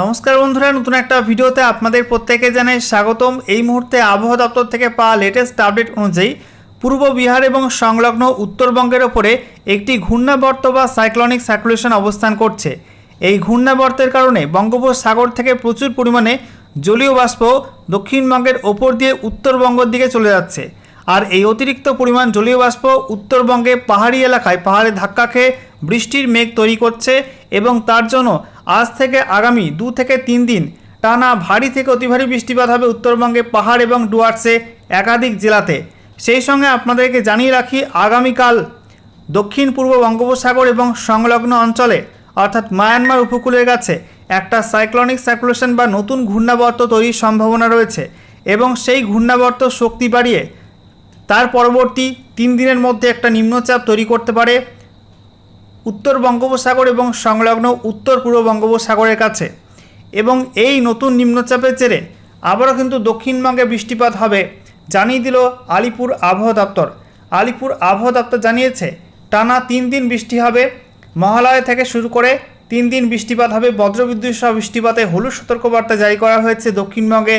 নমস্কার বন্ধুরা, নতুন একটা ভিডিওতে আপনাদের প্রত্যেকে জানাই স্বাগতম। এই মুহূর্তে আবহাওয়া দপ্তর থেকে পাওয়া লেটেস্ট আপডেট অনুযায়ী পূর্ব বিহার এবং সংলগ্ন উত্তরবঙ্গের ওপরে একটি ঘূর্ণাবর্ত বা সাইক্লনিক সার্কুলেশন অবস্থান করছে। এই ঘূর্ণাবর্তের কারণে বঙ্গোপসাগর থেকে প্রচুর পরিমাণে জলীয় বাষ্প দক্ষিণবঙ্গের ওপর দিয়ে উত্তরবঙ্গের দিকে চলে যাচ্ছে। আর এই অতিরিক্ত পরিমাণ জলীয় বাষ্প উত্তরবঙ্গে পাহাড়ি এলাকায় পাহাড়ে ধাক্কা খেয়ে বৃষ্টির মেঘ তৈরি করছে এবং তার জন্য আজ থেকে আগামী দু থেকে তিন দিন টানা ভারী থেকে অতি ভারী বৃষ্টিপাত হবে উত্তরবঙ্গে, পাহাড় এবং ডুয়ার্সে একাধিক জেলাতে। সেই সঙ্গে আপনাদেরকে জানিয়ে রাখি, আগামীকাল দক্ষিণ পূর্ব বঙ্গোপসাগর এবং সংলগ্ন অঞ্চলে, অর্থাৎ মায়ানমার উপকূলের কাছে, একটা সাইক্লনিক সার্কুলেশন বা নতুন ঘূর্ণাবর্ত তৈরির সম্ভাবনা রয়েছে এবং সেই ঘূর্ণাবর্ত শক্তি বাড়িয়ে তার পরবর্তী তিন দিনের মধ্যে একটা নিম্নচাপ তৈরি করতে পারে। উত্তর বঙ্গোপসাগর এবং সংলগ্ন উত্তর পূর্ব বঙ্গোপসাগরের কাছে। এবং এই নতুন নিম্নচাপের জেরে আবারও কিন্তু দক্ষিণবঙ্গে বৃষ্টিপাত হবে, জানিয়ে দিল আলিপুর আবহাওয়া দপ্তর। আলিপুর আবহাওয়া দপ্তর জানিয়েছে, টানা তিন দিন বৃষ্টি হবে। মহালয়া থেকে শুরু করে তিন দিন বৃষ্টিপাত হবে। বজ্রবিদ্যুৎ সহ বৃষ্টিপাতে হলুদ সতর্কবার্তা জারি করা হয়েছে দক্ষিণবঙ্গে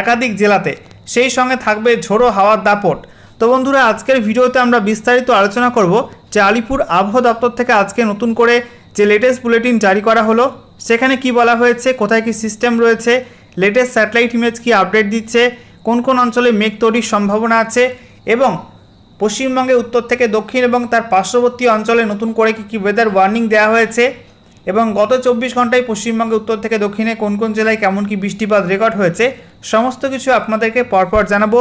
একাধিক জেলাতে। সেই সঙ্গে থাকবে ঝোড়ো হাওয়ার দাপট। তো বন্ধুরা, আজকের ভিডিওতে আমরা বিস্তারিত আলোচনা করব যে আলিপুর আবহাওয়া দপ্তর থেকে আজকে নতুন করে যে লেটেস্ট বুলেটিন জারি করা হলো, সেখানে কি বলা হয়েছে, কোথায় কি সিস্টেম রয়েছে লেটেস্ট স্যাটেলাইট ইমেজ কি আপডেট দিচ্ছে, কোন কোন অঞ্চলে মেঘ তৈরির সম্ভাবনা আছে এবং পশ্চিমবঙ্গে, উত্তর থেকে দক্ষিণ এবং তার পার্শ্ববর্তী অঞ্চলে নতুন করে কি কী ওয়েদার ওয়ার্নিং দেওয়া হয়েছে এবং গত চব্বিশ ঘন্টায় পশ্চিমবঙ্গে, উত্তর থেকে দক্ষিণে কোন কোন জেলায় কেমন কি বৃষ্টিপাত রেকর্ড হয়েছে সমস্ত কিছু আপনাদেরকে পরপর জানাব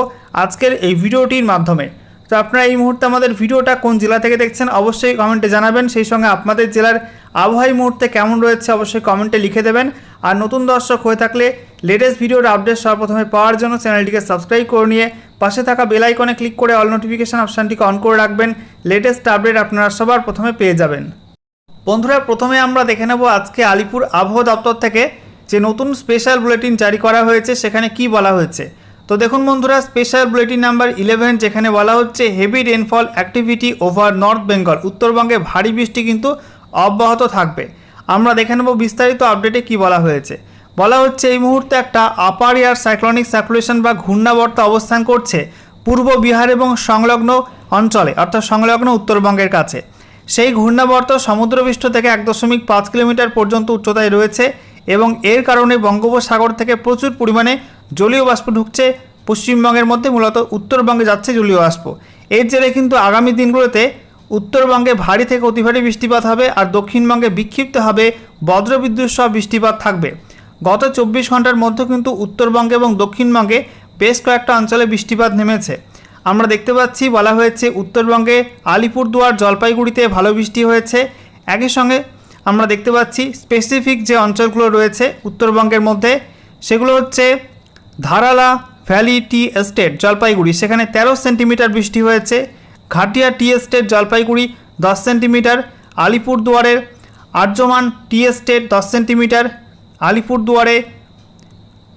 আজকের এই ভিডিওটির মাধ্যমে। তো আপনারা এই মুহূর্তে আমাদের ভিডিওটা কোন জেলা থেকে দেখছেন অবশ্যই কমেন্টে জানাবেন। সেই সঙ্গে আপনাদের জেলার আবহাওয়া মুহূর্তে কেমন রয়েছে অবশ্যই কমেন্টে লিখে দেবেন। আর নতুন দর্শক হয়ে থাকলে লেটেস্ট ভিডিওর আপডেট সর্বপ্রথমে পাওয়ার জন্য চ্যানেলটিকে সাবস্ক্রাইব করে নিয়ে পাশে থাকা বেল আইকনে ক্লিক করে অল নোটিফিকেশান অপশানটিকে অন করে রাখবেন। লেটেস্ট আপডেট আপনারা সবার প্রথমে পেয়ে যাবেন। বন্ধুরা, প্রথমে আমরা দেখে নেব আজকে আলিপুর আবহাওয়া দপ্তর থেকে যে নতুন স্পেশাল বুলেটিন জারি করা হয়েছে, সেখানে কি বলা হয়েছে? তো দেখুন বন্ধুরা স্পেশাল বুলেটিন নাম্বার ইলেভেন যেখানে বলা হচ্ছে heavy rainfall activity over north Bengal উত্তরবঙ্গে ভারী বৃষ্টি কিন্তু অব্যাহত থাকবে। আমরা দেখে নেব বিস্তারিত আপডেটে কি বলা হয়েছে। বলা হচ্ছে, এই মুহূর্তে একটা আপার এয়ার সাইক্লনিক সার্কুলেশন বা ঘূর্ণাবর্ত অবস্থান করছে পূর্ব বিহার এবং সংলগ্ন অঞ্চলে, অর্থাৎ সংলগ্ন উত্তরবঙ্গের কাছে। সেই ঘূর্ণাবর্ত সমুদ্রপৃষ্ঠ থেকে এক দশমিক পাঁচ কিলোমিটার পর্যন্ত উচ্চতায় রয়েছে। এবং এর কারণে বঙ্গোপসাগর থেকে প্রচুর পরিমাণে জলীয় বাষ্প ঢুকছে। পশ্চিমবঙ্গের মধ্যে মূলত উত্তরবঙ্গে যাচ্ছে জলীয় বাষ্প। এর জেরে কিন্তু আগামী দিনগুলোতে উত্তরবঙ্গে ভারী থেকে অতি ভারী বৃষ্টিপাত হবে আর দক্ষিণবঙ্গে বিক্ষিপ্ত হবে বজ্রবিদ্যুৎ সহ বৃষ্টিপাত থাকবে। গত চব্বিশ ঘণ্টার মধ্যে কিন্তু উত্তরবঙ্গে এবং দক্ষিণবঙ্গে বেশ কয়েকটা অঞ্চলে বৃষ্টিপাত নেমেছে। আমরা দেখতে পাচ্ছি, বলা হয়েছে উত্তরবঙ্গে আলিপুরদুয়ার, জলপাইগুড়িতে ভালো বৃষ্টি হয়েছে। একই সঙ্গে আমরা দেখতে পাচ্ছি স্পেসিফিক যে অঞ্চলগুলো রয়েছে উত্তরবঙ্গের মধ্যে, সেগুলো হচ্ছে Dharala valley tea estate Jalpaiguri. সেখানে তেরো সেন্টিমিটার বৃষ্টি হয়েছে। ঘাটিয়া টি এস্টেট জলপাইগুড়ি দশ সেন্টিমিটার আলিপুরদুয়ারের আর্যমান টি এস্টেট দশ সেন্টিমিটার আলিপুরদুয়ারে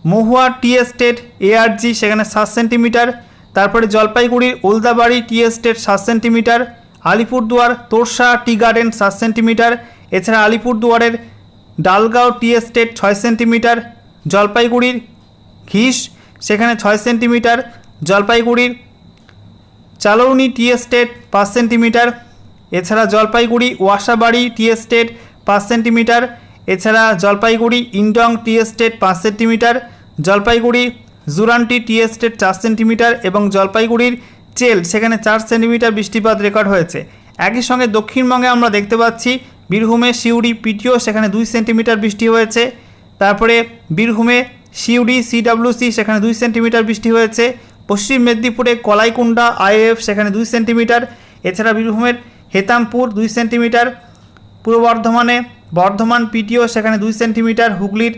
মহুয়া টি এস্টেট এআরজি সেখানে সাত সেন্টিমিটার তারপরে জলপাইগুড়ির ওলদাবাড়ি টি এস্টেট সাত centimetre Alipurduar Torsa tea garden সাত সেন্টিমিটার এছাড়া আলিপুরদুয়ারের ডালগাঁও টি এস্টেট ছয় সেন্টিমিটার, জলপাইগুড়ির ঘিস, সেখানে ছয় সেন্টিমিটার, জলপাইগুড়ির চালৌনি টি এস্টেট পাঁচ সেন্টিমিটার, এছাড়া জলপাইগুড়ি ওয়াসাবাড়ি টি এস্টেট পাঁচ সেন্টিমিটার, এছাড়া জলপাইগুড়ি ইন্ডং টি এস্টেট পাঁচ centimetre, Jalpaiguri Juranti tea estate চার সেন্টিমিটার এবং জলপাইগুড়ির চেল, সেখানে চার সেন্টিমিটার বৃষ্টিপাত রেকর্ড হয়েছে। একই সঙ্গে দক্ষিণবঙ্গে আমরা দেখতে পাচ্ছি বীরভূমে সিউড়ি পিটিও, সেখানে দুই সেন্টিমিটার বৃষ্টি হয়েছে। তারপরে বীরভূমে সিউড়ি সিডাব্লিউসি, সেখানে দুই সেন্টিমিটার বৃষ্টি হয়েছে। পশ্চিম মেদিনীপুরে কলাইকুণ্ডা আইএফ সেখানে দুই সেন্টিমিটার। এছাড়া বীরভূমের হেতামপুর, দুই সেন্টিমিটার। পূর্ব বর্ধমানে বর্ধমান পিটিও, সেখানে দুই সেন্টিমিটার। হুগলির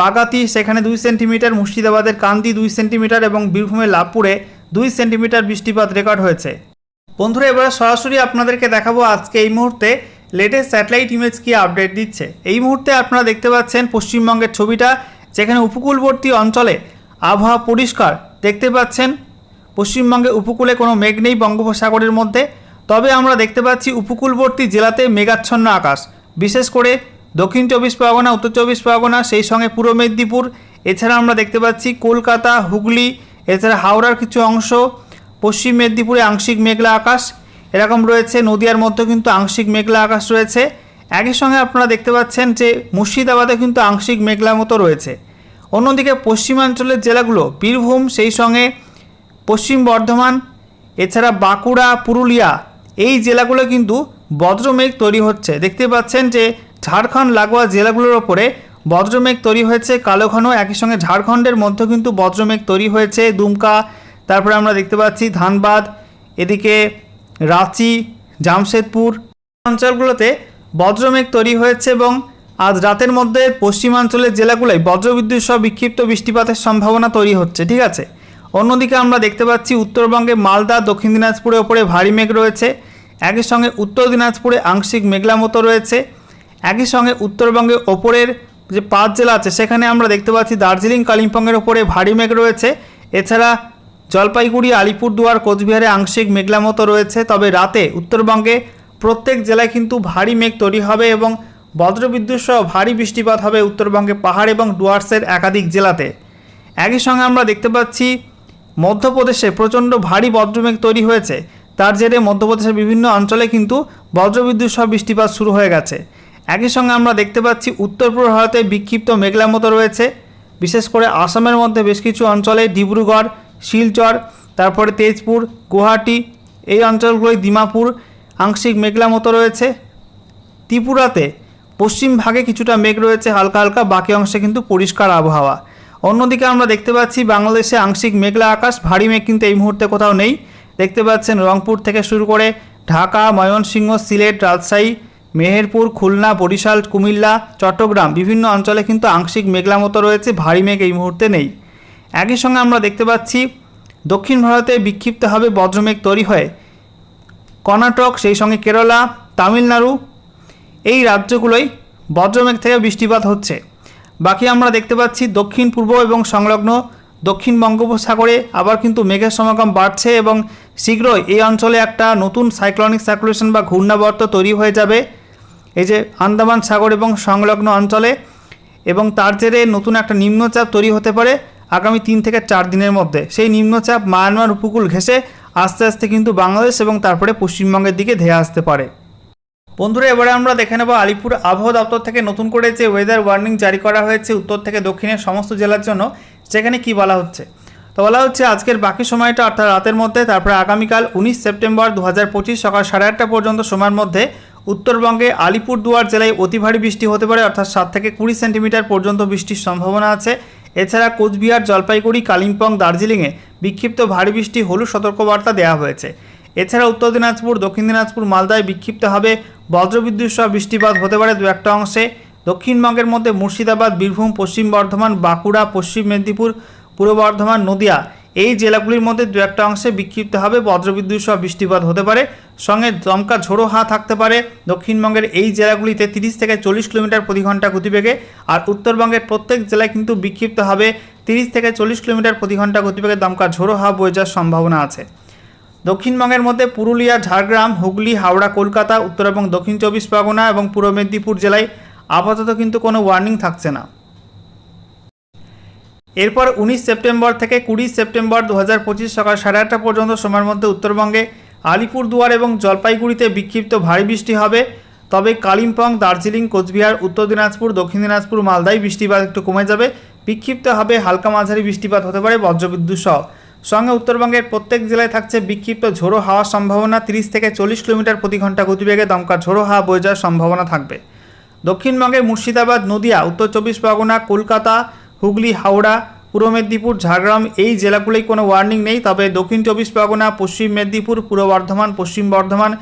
বাগাতি, সেখানে দুই সেন্টিমিটার। মুর্শিদাবাদের কান্দি, দুই সেন্টিমিটার। এবং বীরভূমের লাভপুরে দুই সেন্টিমিটার বৃষ্টিপাত রেকর্ড হয়েছে। বন্ধুরা, এবার সরাসরি আপনাদেরকে দেখাবো আজকে এই মুহূর্তে লেটেস্ট স্যাটেলাইট ইমেজ কি আপডেট দিচ্ছে? এই মুহূর্তে আপনারা দেখতে পাচ্ছেন পশ্চিমবঙ্গের ছবিটা, যেখানে উপকূলবর্তী অঞ্চলে আবহাওয়া পরিষ্কার। দেখতে পাচ্ছেন, পশ্চিমবঙ্গে উপকূলে কোনো মেঘ নেই বঙ্গোপসাগরের মধ্যে। তবে আমরা দেখতে পাচ্ছি উপকূলবর্তী জেলাতে মেঘাচ্ছন্ন আকাশ। বিশেষ করে দক্ষিণ চব্বিশ পরগনা, উত্তর চব্বিশ পরগনা, সেই সঙ্গে পূর্ব মেদিনীপুর। এছাড়া আমরা দেখতে পাচ্ছি কলকাতা, হুগলি, এছাড়া হাওড়ার কিছু অংশ। পশ্চিম মেদিনীপুরে আংশিক মেঘলা আকাশ। এরকম রয়েছে, নদিয়ার মধ্যে কিন্তু আংশিক মেঘলা আকাশ রয়েছে। একই সঙ্গে আপনারা দেখতে পাচ্ছেন যে মুর্শিদাবাদে কিন্তু আংশিক মেঘলা মতো রয়েছে। অন্যদিকে পশ্চিমাঞ্চলের জেলাগুলো, বীরভূম, সেই সঙ্গে পশ্চিম বর্ধমান, এছাড়া বাঁকুড়া, পুরুলিয়া, এই জেলাগুলো কিন্তু বজ্রমেঘ তৈরি হচ্ছে। দেখতে পাচ্ছেন যে ঝাড়খণ্ড লাগোয়া জেলাগুলোর ওপরে বজ্রমেঘ তৈরি হয়েছে, কালো ঘন, একই সঙ্গে ঝাড়খণ্ডের মধ্যে কিন্তু বজ্রমেঘ তৈরি হয়েছে, দুমকা, তারপরে আমরা দেখতে পাচ্ছি ধানবাদ, এদিকে রাঁচি, জামশেদপুর অঞ্চলগুলোতে বজ্রমেঘ তৈরি হয়েছে এবং আজ রাতের মধ্যে পশ্চিমাঞ্চলের জেলাগুলোয় বজ্রবিদ্যুৎ সহ বিক্ষিপ্ত বৃষ্টিপাতের সম্ভাবনা তৈরি হচ্ছে, ঠিক আছে? অন্যদিকে আমরা দেখতে পাচ্ছি উত্তরবঙ্গে মালদা, দক্ষিণ দিনাজপুরের ওপরে ভারী মেঘ রয়েছে, একই সঙ্গে উত্তর দিনাজপুরে আংশিক মেঘলা মতো রয়েছে, একই সঙ্গে উত্তরবঙ্গে ওপরের যে পাঁচ জেলা আছে, সেখানে আমরা দেখতে পাচ্ছি দার্জিলিং, কালিম্পংয়ের ওপরে ভারী মেঘ রয়েছে, এছাড়া জলপাইগুড়ি, আলিপুরদুয়ার, কোচবিহারে আংশিক মেঘলা মতো রয়েছে, তবে রাতে উত্তরবঙ্গে প্রত্যেক জেলায় কিন্তু ভারী মেঘ তৈরি হবে এবং বজ্রবিদ্যুৎ সহ ভারী বৃষ্টিপাত হবে উত্তরবঙ্গে পাহাড় এবং ডুয়ার্সের একাধিক জেলাতে। একই সঙ্গে আমরা দেখতে পাচ্ছি, মধ্যপ্রদেশে প্রচণ্ড ভারী বজ্রমেঘ তৈরি হয়েছে। তার জেরে মধ্যপ্রদেশের বিভিন্ন অঞ্চলে কিন্তু বজ্রবিদ্যুৎ সহ বৃষ্টিপাত শুরু হয়ে গেছে। একই সঙ্গে আমরা দেখতে পাচ্ছি, উত্তর পূর্ব ভারতে বিক্ষিপ্ত মেঘলা মতো রয়েছে। বিশেষ করে আসামের মধ্যে বেশ কিছু অঞ্চলে ডিব্রুগড় শিলচর, তারপরে তেজপুর, গুয়াহাটি, এই অঞ্চলগুলোয় দিমাপুর আংশিক মেঘলা মতো রয়েছে। ত্রিপুরাতে পশ্চিম ভাগে কিছুটা মেঘ রয়েছে, হালকা হালকা, বাকি অংশে কিন্তু পরিষ্কার আবহাওয়া। অন্যদিকে আমরা দেখতে পাচ্ছি বাংলাদেশে আংশিক মেঘলা আকাশ, ভারী মেঘ কিন্তু এই মুহূর্তে কোথাও নেই। দেখতে পাচ্ছেন রংপুর থেকে শুরু করে ঢাকা, ময়মনসিংহ, সিলেট, রাজশাহী, মেহেরপুর, খুলনা, বরিশাল, কুমিল্লা, চট্টগ্রাম, বিভিন্ন অঞ্চলে কিন্তু আংশিক মেঘলা মতো রয়েছে, ভারী মেঘ এই মুহূর্তে নেই। একই সঙ্গে আমরা দেখতে পাচ্ছি দক্ষিণ ভারতে বিক্ষিপ্তভাবে বজ্রমেঘ তৈরি হয়ে কর্ণাটক, সেই সঙ্গে কেরালা, তামিলনাড়ু এই রাজ্যগুলোই বজ্রমেঘ থেকে বৃষ্টিপাত হচ্ছে। বাকি আমরা দেখতে পাচ্ছি দক্ষিণ পূর্ব এবং সংলগ্ন দক্ষিণ বঙ্গোপসাগরে আবার কিন্তু মেঘের সমাগম বাড়ছে এবং শীঘ্রই এই অঞ্চলে একটা নতুন সাইক্লনিক সার্কুলেশন বা ঘূর্ণাবর্ত তৈরি হয়ে যাবে। এই যে আন্দামান সাগর এবং সংলগ্ন অঞ্চলে এবং তার জেরে নতুন একটা নিম্নচাপ তৈরি হতে পারে। আগামী তিন থেকে চার দিনের মধ্যে। সেই নিম্নচাপ মায়ানমার উপকূল ঘেঁষে আস্তে আস্তে কিন্তু বাংলাদেশ এবং তারপরে পশ্চিমবঙ্গের দিকে ধেয়ে আসতে পারে। বন্ধুরা, এবারে আমরা দেখে নেব আলিপুর আবহাওয়া দপ্তর থেকে নতুন করে যে ওয়েদার ওয়ার্নিং জারি করা হয়েছে উত্তর থেকে দক্ষিণের সমস্ত জেলার জন্য, সেখানে কি বলা হচ্ছে? তো বলা হচ্ছে আজকের বাকি সময়টা অর্থাৎ রাতের মধ্যে, তারপরে আগামীকাল উনিশ সেপ্টেম্বর দু হাজার পঁচিশ সকাল সাড়ে আটটা পর্যন্ত সময়ের মধ্যে উত্তরবঙ্গে আলিপুরদুয়ার জেলায় অতি ভারী বৃষ্টি হতে পারে, অর্থাৎ সাত থেকে কুড়ি সেন্টিমিটার পর্যন্ত বৃষ্টির সম্ভাবনা আছে। এছাড়া কোচবিহার, জলপাইগুড়ি, কালিম্পং, দার্জিলিংয়ে বিক্ষিপ্ত ভারী বৃষ্টি হলুদ সতর্কবার্তা দেওয়া হয়েছে। এছাড়া উত্তর দিনাজপুর, দক্ষিণ দিনাজপুর মালদায় বিক্ষিপ্ত হবে বজ্রবিদ্যুৎ সহ বৃষ্টিপাত হতে পারে দু একটা অংশে। দক্ষিণবঙ্গের মধ্যে মুর্শিদাবাদ, বীরভূম, পশ্চিম বর্ধমান, বাঁকুড়া, পশ্চিম মেদিনীপুর, পূর্ব বর্ধমান, নদিয়া এই জেলাগুলির মধ্যে দু একটা অংশে বিক্ষিপ্ত হবে। বজ্রবিদ্যুৎ সহ বৃষ্টিপাত হতে পারে। সঙ্গে দমকা ঝোড়ো হাত থাকতে পারে। দক্ষিণবঙ্গের এই জেলাগুলিতে তিরিশ থেকে চল্লিশ কিলোমিটার প্রতি ঘণ্টা গতিবেগে আর উত্তরবঙ্গের প্রত্যেক জেলায় কিন্তু বিক্ষিপ্ত হবে তিরিশ থেকে চল্লিশ কিলোমিটার প্রতি ঘণ্টা গতিবেগে দমকা ঝোড়ো হাওয়া বয়ে যাওয়ার সম্ভাবনা আছে। দক্ষিণবঙ্গের মধ্যে পুরুলিয়া, ঝাড়গ্রাম, হুগলি, হাওড়া, কলকাতা, উত্তর এবং দক্ষিণ চব্বিশ পরগনা এবং পূর্ব মেদিনীপুর জেলায় আপাতত কিন্তু কোনো ওয়ার্নিং থাকছে না। এরপর উনিশ সেপ্টেম্বর থেকে কুড়ি সেপ্টেম্বর দু হাজার পঁচিশ সকাল সাড়ে আটটা পর্যন্ত সময়ের মধ্যে উত্তরবঙ্গে আলিপুরদুয়ার এবং জলপাইগুড়িতে বিক্ষিপ্ত ভারী বৃষ্টি হবে। তবে কালিম্পং, দার্জিলিং, কোচবিহার, উত্তর দিনাজপুর, দক্ষিণ দিনাজপুর, মালদায় বৃষ্টিপাত একটু কমে যাবে। বিক্ষিপ্ত হবে হালকা মাঝারি বৃষ্টিপাত হতে পারে বজ্রবিদ্যুৎ সহ। সঙ্গে উত্তরবঙ্গের প্রত্যেক জেলায় থাকছে বিক্ষিপ্ত ঝোড়ো হাওয়ার সম্ভাবনা। তিরিশ থেকে চল্লিশ কিলোমিটার প্রতি ঘণ্টা গতিবেগে দমকা ঝোড়ো হাওয়া বয়ে যাওয়ার সম্ভাবনা থাকবে। দক্ষিণবঙ্গে মুর্শিদাবাদ, নদিয়া, উত্তর চব্বিশ পরগনা, কলকাতা হুগলি, হাওড়া, পূর্ব মেদিনীপুর, ঝাড়গ্রাম এই জেলাগুলোই কোনো ওয়ার্নিং নেই। তবে দক্ষিণ চব্বিশ পরগনা, পশ্চিম মেদিনীপুর, পূর্ব বর্ধমান, পশ্চিম বর্ধমান,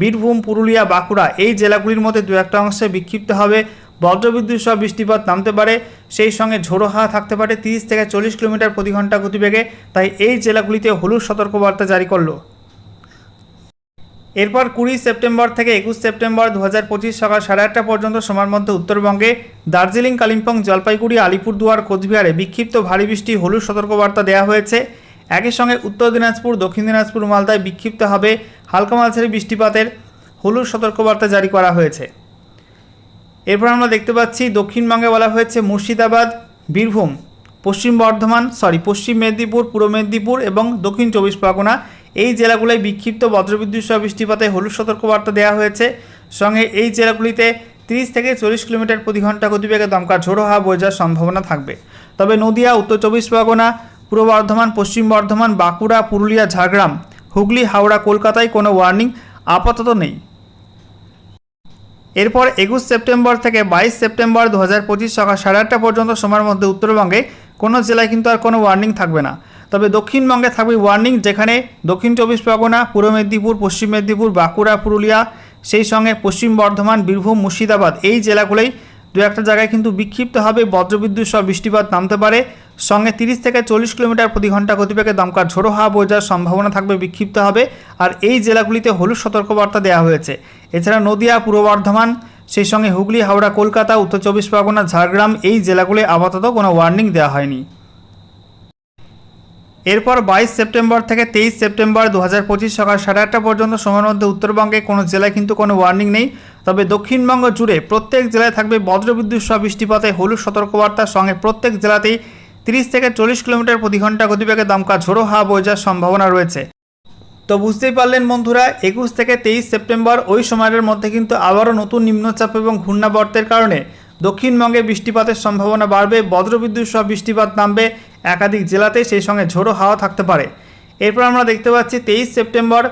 বীরভূম, পুরুলিয়া, বাঁকুড়া এই জেলাগুলির মধ্যে দু একটা অংশে বিক্ষিপ্ত হবে। বজ্রবিদ্যুৎ সহ বৃষ্টিপাত নামতে পারে। সেই সঙ্গে ঝোড়ো হাওয়া থাকতে পারে। তিরিশ থেকে চল্লিশ কিলোমিটার প্রতি ঘণ্টা গতিবেগে। তাই এই জেলাগুলিতে হলুদ সতর্কবার্তা জারি করল। এরপর কুড়ি সেপ্টেম্বর থেকে একুশ সেপ্টেম্বর দু হাজার পঁচিশ সকাল সাড়ে আটটা পর্যন্ত সময়ের মধ্যে উত্তরবঙ্গে দার্জিলিং, কালিম্পং, জলপাইগুড়ি, আলিপুরদুয়ার, কোচবিহারে বিক্ষিপ্ত ভারী বৃষ্টি, হলুদ সতর্কবার্তা দেওয়া হয়েছে। একই সঙ্গে উত্তর দিনাজপুর, দক্ষিণ দিনাজপুর, মালদায় বিক্ষিপ্ত হবে হালকা মাঝারি বৃষ্টিপাতের হলুদ সতর্কবার্তা জারি করা হয়েছে। এরপর আমরা দেখতে পাচ্ছি, দক্ষিণবঙ্গে বলা হয়েছে মুর্শিদাবাদ, বীরভূম, পশ্চিম বর্ধমান সরি পশ্চিম মেদিনীপুর, পূর্ব মেদিনীপুর এবং দক্ষিণ চব্বিশ পরগনা এই জেলাগুলোয় বিক্ষিপ্ত বজ্রবিদ্যুৎ সহ বৃষ্টিপাতে হলুদ সতর্কবার্তা দেওয়া হয়েছে। সঙ্গে এই জেলাগুলিতে তিরিশ থেকে চল্লিশ কিলোমিটার প্রতি ঘণ্টা গতিবেগে দমকা ঝোড়ো হাওয়া বয়ে যাওয়ার সম্ভাবনা থাকবে। তবে নদিয়া, উত্তর চব্বিশ পরগনা, পূর্ব বর্ধমান, পশ্চিম বর্ধমান, বাঁকুড়া, পুরুলিয়া, ঝাড়গ্রাম, হুগলি, হাওড়া, কলকাতায় কোনো ওয়ার্নিং আপাতত নেই। এরপর একুশ সেপ্টেম্বর থেকে বাইশ সেপ্টেম্বর দু হাজার পঁচিশ সকাল সাড়ে আটটা পর্যন্ত সময়ের মধ্যে উত্তরবঙ্গে কোনো জেলায় কিন্তু আর কোনো ওয়ার্নিং থাকবে না। তবে দক্ষিণবঙ্গে থাকবে ওয়ার্নিং যেখানে দক্ষিণ চব্বিশ পরগনা, পূর্ব মেদিনীপুর, পশ্চিম মেদিনীপুর, বাঁকুড়া, পুরুলিয়া, সেই সঙ্গে পশ্চিম বর্ধমান, বীরভূম, মুর্শিদাবাদ এই জেলাগুলোই দু একটা জায়গায় কিন্তু বিক্ষিপ্তভাবে বজ্রবিদ্যুৎ সহ বৃষ্টিপাত নামতে পারে। সঙ্গে তিরিশ থেকে চল্লিশ কিলোমিটার প্রতি ঘণ্টা গতিবেগে দমকার ঝোড়ো হাওয়া বয়ে যাওয়ার সম্ভাবনা থাকবে বিক্ষিপ্ত হবে আর এই জেলাগুলিতে হলুদ সতর্কবার্তা দেওয়া হয়েছে। এছাড়া নদিয়া, পূর্ব বর্ধমান, সেই সঙ্গে হুগলি, হাওড়া, কলকাতা, উত্তর চব্বিশ পরগনা, ঝাড়গ্রাম এই জেলাগুলি আপাতত কোনো ওয়ার্নিং দেওয়া হয়নি। এরপর বাইশ সেপ্টেম্বর থেকে তেইশ সেপ্টেম্বর দু হাজার পঁচিশ সকাল সাড়ে আটটা পর্যন্ত সময়ের মধ্যে উত্তরবঙ্গে কোনো জেলায় কিন্তু কোনো ওয়ার্নিং নেই। তবে দক্ষিণবঙ্গ জুড়ে প্রত্যেক জেলায় থাকবে বজ্রবিদ্যুৎ সহ বৃষ্টিপাতে হলুদ সতর্কবার্তার সঙ্গে প্রত্যেক জেলাতেই তিরিশ থেকে চল্লিশ কিলোমিটার প্রতি ঘণ্টা গতিবেগে দমকা ঝোড়ো হাওয়া বয়ে যাওয়ার সম্ভাবনা রয়েছে। তো বুঝতেই পারলেন বন্ধুরা, একুশ থেকে তেইশ সেপ্টেম্বর ওই সময়ের মধ্যে কিন্তু আবারও নতুন নিম্নচাপ এবং ঘূর্ণাবর্তের কারণে দক্ষিণবঙ্গে বৃষ্টিপাতের সম্ভাবনা বাড়বে, বজ্রবিদ্যুৎ সহ বৃষ্টিপাত নামবে একাধিক জেলাতে সেই সঙ্গে ঝোড়ো হাওয়া থাকতে পারে। এরপর আমরা দেখতে পাচ্ছি তেইশ সেপ্টেম্বর,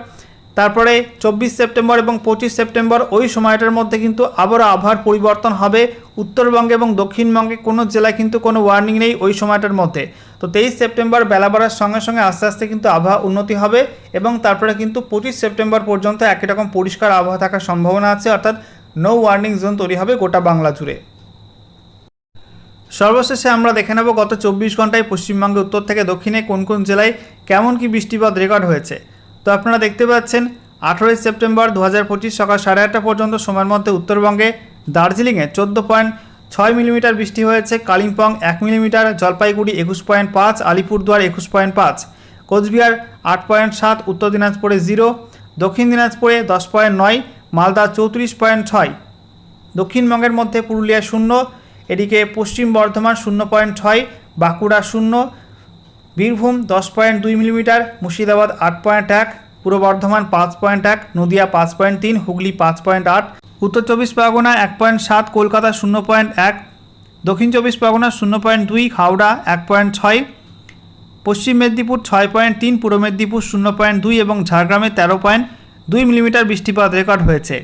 তারপরে চব্বিশ সেপ্টেম্বর এবং পঁচিশ সেপ্টেম্বর ওই সময়টার মধ্যে কিন্তু আবারও আবহাওয়ার পরিবর্তন হবে। উত্তরবঙ্গে এবং দক্ষিণবঙ্গে কোনো জেলায় কিন্তু কোনো ওয়ার্নিং নেই ওই সময়টার মধ্যে। তো তেইশ সেপ্টেম্বর বেলা বাড়ার সঙ্গে সঙ্গে আস্তে আস্তে কিন্তু আবহাওয়া উন্নতি হবে এবং তারপরে কিন্তু পঁচিশ সেপ্টেম্বর পর্যন্ত একই রকম পরিষ্কার আবহাওয়া থাকার সম্ভাবনা আছে। অর্থাৎ নো ওয়ার্নিং জোন তৈরি হবে গোটা বাংলা জুড়ে। সর্বশেষে আমরা দেখে নেব গত চব্বিশ ঘন্টায় পশ্চিমবঙ্গে উত্তর থেকে দক্ষিণে কোন কোন জেলায় কেমন কি বৃষ্টিপাত রেকর্ড হয়েছে। তো আপনারা দেখতে পাচ্ছেন, আঠেরোই সেপ্টেম্বর দু হাজার পঁচিশ সকাল সাড়ে আটটা পর্যন্ত সময়ের মধ্যে উত্তরবঙ্গে দার্জিলিংয়ে চোদ্দ পয়েন্ট ছয় মিলিমিটার বৃষ্টি হয়েছে, কালিম্পং এক মিলিমিটার, জলপাইগুড়ি একুশ পয়েন্ট পাঁচ, আলিপুরদুয়ার একুশ পয়েন্ট পাঁচ, কোচবিহার আট পয়েন্ট সাত, উত্তর দিনাজপুরে জিরো, দক্ষিণ দিনাজপুরে দশ পয়েন্ট নয়, মালদা চৌত্রিশ পয়েন্ট ছয়, দক্ষিণবঙ্গের মধ্যে পুরুলিয়া শূন্য এদিকে পশ্চিম বর্ধমান শূন্য পয়েন্ট ছয়, বাঁকুড়া শূন্য, বীরভূম দশ পয়েন্ট দুই মিলিমিটার, মুর্শিদাবাদ আট পয়েন্ট এক, পূর্ব বর্ধমান পাঁচ পয়েন্ট এক, নদিয়া পাঁচ পয়েন্ট তিন, হুগলি পাঁচ পয়েন্ট আট, উত্তর চব্বিশ পরগনা এক পয়েন্ট সাত, কলকাতা শূন্য পয়েন্ট এক, দক্ষিণ চব্বিশ পরগনা শূন্য পয়েন্ট দুই, হাওড়া এক পয়েন্ট ছয়, পশ্চিম মেদিনীপুর ছয় পয়েন্ট তিন, পূর্ব মেদিনীপুর শূন্য পয়েন্ট দুই এবং ঝাড়গ্রামে তেরো পয়েন্ট দুই মিলিমিটার বৃষ্টিপাত রেকর্ড হয়েছে।